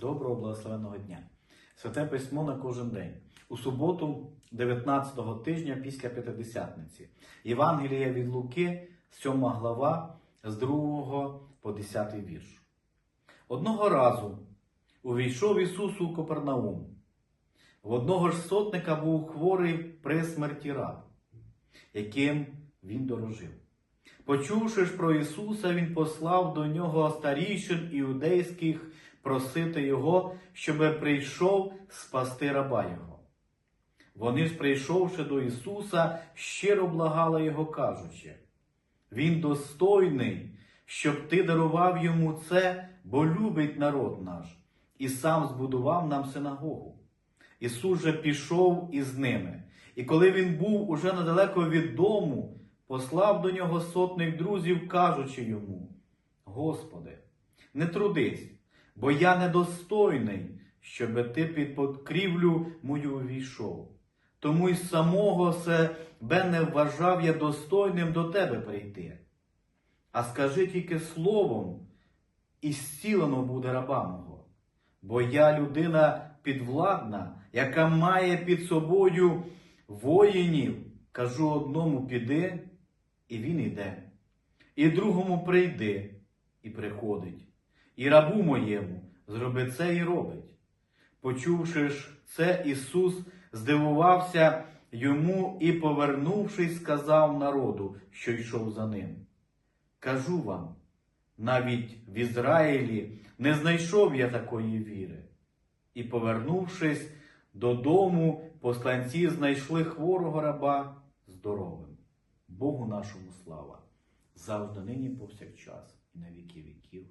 Доброго благословенного дня. Святе письмо на кожен день. У суботу, 19-го тижня після П'ятидесятниці. Євангелія від Луки, 7 глава, з 2 по 10 вірш. Одного разу увійшов Ісус у Копернаум. В одного ж сотника був хворий при смерті раб, яким він дорожив. Почувши ж про Ісуса, він послав до нього старійшин іудейських просити його, щоби прийшов спасти раба його. Вони ж, прийшовши до Ісуса, щиро благали його, кажучи, Він достойний, щоб ти дарував йому це, бо любить народ наш, і сам збудував нам синагогу. Ісус же пішов із ними, і коли він був уже недалеко від дому, послав до нього сотник друзів, кажучи йому: Господи, не трудись, бо я недостойний, щоби ти під покрівлю мою увійшов. Тому й самого себе не вважав я достойним до тебе прийти. А скажи тільки словом, і зцілено буде раба мого. Бо я людина підвладна, яка має під собою воїнів, кажу одному піди, і він іде, і другому прийди, і приходить, і рабу моєму зроби це і робить. Почувши ж це, Ісус здивувався йому і, повернувшись, сказав народу, що йшов за ним. Кажу вам, навіть в Ізраїлі не знайшов я такої віри. І, повернувшись додому, посланці знайшли хворого раба здоровим. Богу нашому слава, завжди нині повсякчас і на віки віків.